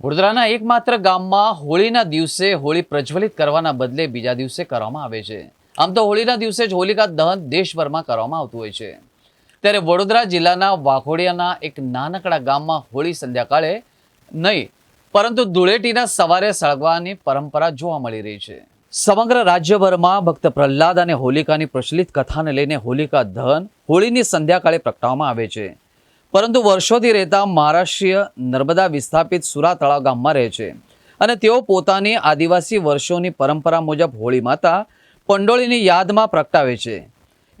વડોદરાના એકમાત્ર ગામમાં હોળીના દિવસે હોળી પ્રજ્વલિત કરવાના બદલે બીજા દિવસે કરવામાં આવે છે. આમ તો હોળીના દિવસે જ હોલિકા દહન દેશભરમાં કરવામાં આવતું હોય છે. ત્યારે વડોદરા જિલ્લાના વાઘોડિયાના એક નાનકડા ગામમાં હોળી સંધ્યાકાળે નહીં, પરંતુ ધૂળેટીના સવારે સળગવાની પરંપરા જોવા મળી રહી છે. સમગ્ર રાજ્યભરમાં ભક્ત પ્રહલાદ અને હોલિકાની પ્રચલિત કથાને લઈને હોલિકા દહન હોળીની સંધ્યાકાળે પ્રગટાવવામાં આવે છે. પરંતુ વર્ષોથી રહેતા મહારાષ્ટ્રીય નર્મદા વિસ્થાપિત સુરા તળાવ ગામમાં રહે છે. અને તેઓ પોતાની આદિવાસી વર્ષોની પરંપરા મુજબ હોળી માતા પંડોળીની યાદમાં પ્રગટાવે છે.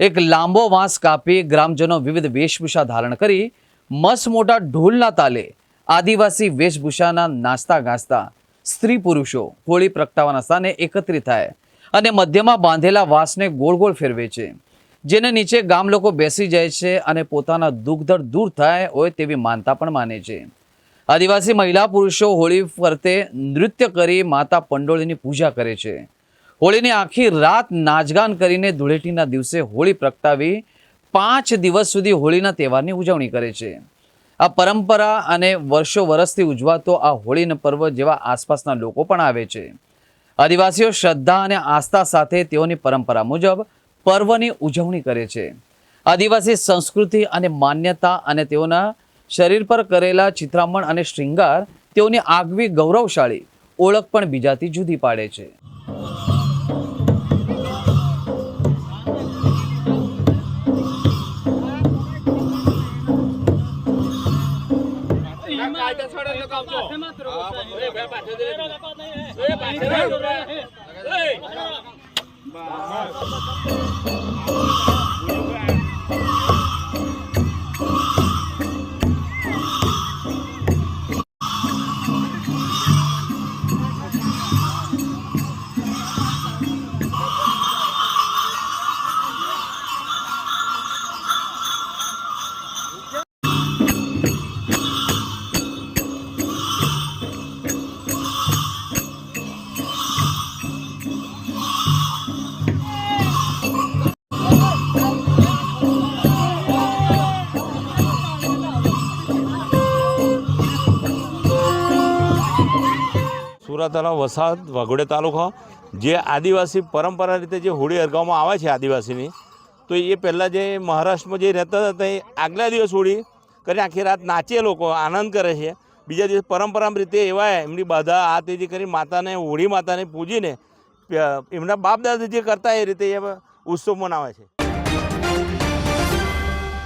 એક લાંબો વાંસ કાપી ગ્રામજનો વિવિધ વેશભૂષા ધારણ કરી મસ મોટા ઢોલના તાલે આદિવાસી વેશભૂષાના નાસ્તા ગાસ્તા સ્ત્રી પુરુષો હોળી પ્રગટાવાના સ્થાને એકત્રિત થાય અને મધ્યમાં બાંધેલા વાંસને ગોળ ગોળ ફેરવે છે. જેને નીચે ગામ લોકો બેસી જાય છે અને પોતાના દુઃખધડ દૂર થાય હોય તેવી માનતા પણ માને છે. આદિવાસી મહિલા પુરુષો હોળી ફરતે નૃત્ય કરી માતા પંડોળીની પૂજા કરે છે. હોળીની આખી રાત નાચગાન કરીને ધૂળેટીના દિવસે હોળી પ્રગટાવી પાંચ દિવસ સુધી હોળીના તહેવારની ઉજવણી કરે છે. આ પરંપરા અને વર્ષો વર્ષથી ઉજવાતો આ હોળીના પર્વ જેવા આસપાસના લોકો પણ આવે છે. આદિવાસીઓ શ્રદ્ધા અને આસ્થા સાથે તેઓની પરંપરા મુજબ પર્વની ઉજવણી કરે છે. આદિવાસી સંસ્કૃતિ અને માન્યતા અને તેઓના શરીર પર કરેલા ચિત્રામણ અને શ્રૃંગાર તેઓની આગવી ગૌરવશાળી ઓળખ પણ બીજાથી જુદી પાડે છે. બસ સુરત તળાવ વસાદ વાઘોડે તાલુકો, જે આદિવાસી પરંપરા રીતે જે હોળી અરગાવવામાં આવે છે આદિવાસીની, તો એ પહેલાં જે મહારાષ્ટ્રમાં જે રહેતા હતા, તે આગલા દિવસ હોળી કરીને આખી રાત નાચે લોકો, આનંદ કરે છે. બીજા દિવસ પરંપરા રીતે એવા એમની બધા આ તે જે કરી માતાને, હોળી માતાને પૂજીને એમના બાપ દાદા જે કરતા એ રીતે એ ઉત્સવ મનાવે છે.